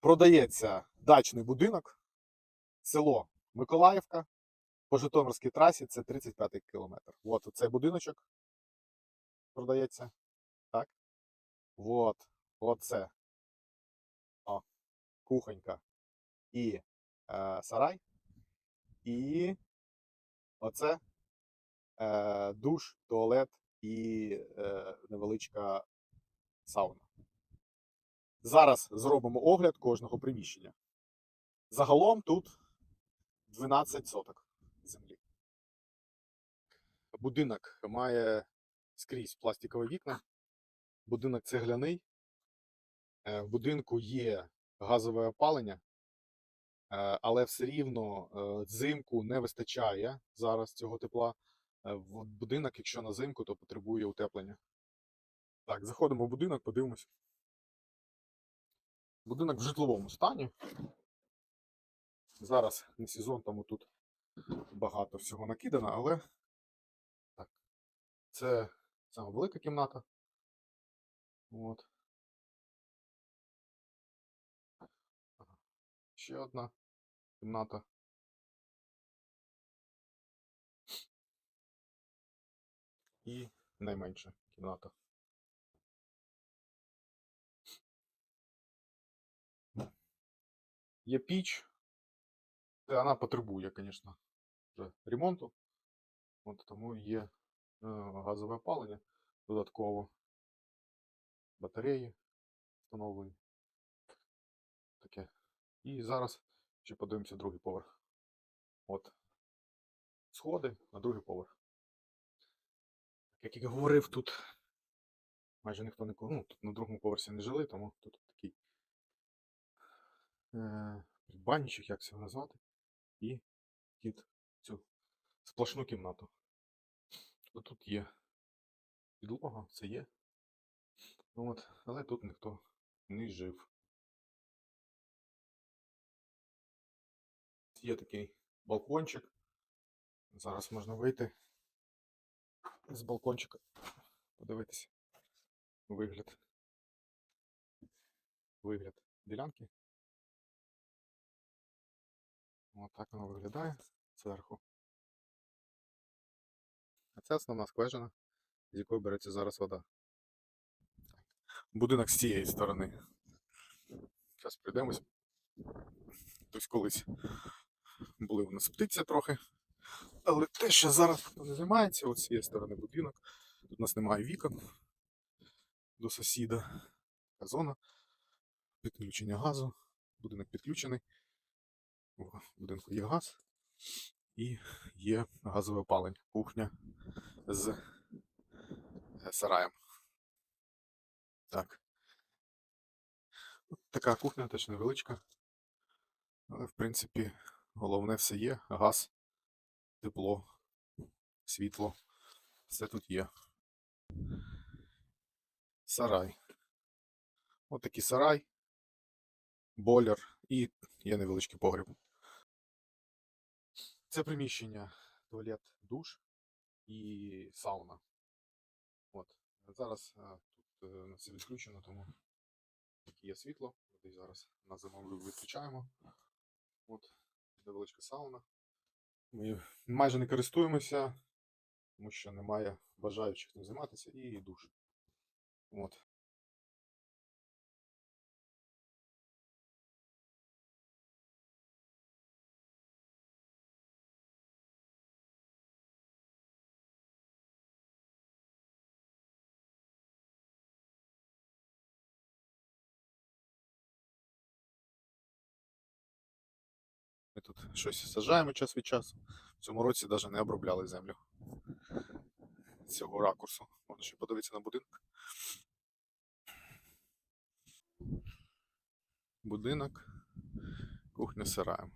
Продається дачний будинок, село Миколаївка, по Житомирській трасі це 35 кілометр. От цей будиночок продається. Так. От, оце. О, кухонька і е, сарай. І оце е, душ, туалет і е, невеличка сауна. Зараз зробимо огляд кожного приміщення. Загалом тут 12 соток землі. Будинок має скрізь пластикові вікна. Будинок цегляний. Е, В будинку є газове опалення, е, але все рівно е, взимку не вистачає зараз цього тепла. Будинок, якщо на зимку, то потребує утеплення. Так, заходимо в будинок, подивимось. Будинок в житловому стані. Зараз не сезон, тому тут багато всього накидано, але так. Це саме велика кімната. От. Ще одна кімната. І найменша кімната. Є піч. Вона потребує, звісно, вже ремонту. От тому є е, газове опалення додатково. Батареї встановлені. Таке. І зараз ще подивимося другий поверх. От. Сходи на другий поверх. Як я говорив, тут майже ніхто не ну, тут на другому поверсі не жили, тому тут банічок, як це назвати, і в цю сплошну кімнату. Тут є підлога, це є. От, але тут ніхто не жив. Є такий балкончик. Зараз можна вийти з балкончика, подивитися вигляд. Вигляд ділянки. Ось так воно виглядає зверху. А це основна скважина, з якої береться зараз вода. Будинок з цієї сторони. Зараз прийдемось. Тобто колись були у нас птиця трохи. Але те, що зараз не займається, от з цієї сторони будинок. Тут у нас немає вікон до сусіда. Зона. Підключення газу. Будинок підключений. В будинку є газ і є газове опалення. Кухня з е, сараєм. Так. Така кухня, теж невеличка. Але, в принципі, головне все є. Газ, тепло, світло. Все тут є. Сарай. От такий сарай, бойлер і є невеличкий погріб. Це приміщення, туалет, душ і сауна. От. Зараз тут е, все відключено, тому є світло. Десь зараз на зиму виключаємо. От, невеличка сауна. Ми майже не користуємося, тому що немає бажаючих цим займатися, і душ. От. Ми тут щось сажаємо час від часу. В цьому році навіть не обробляли землю цього ракурсу. Можна ще подивитися на будинок. Будинок, кухня сираємо.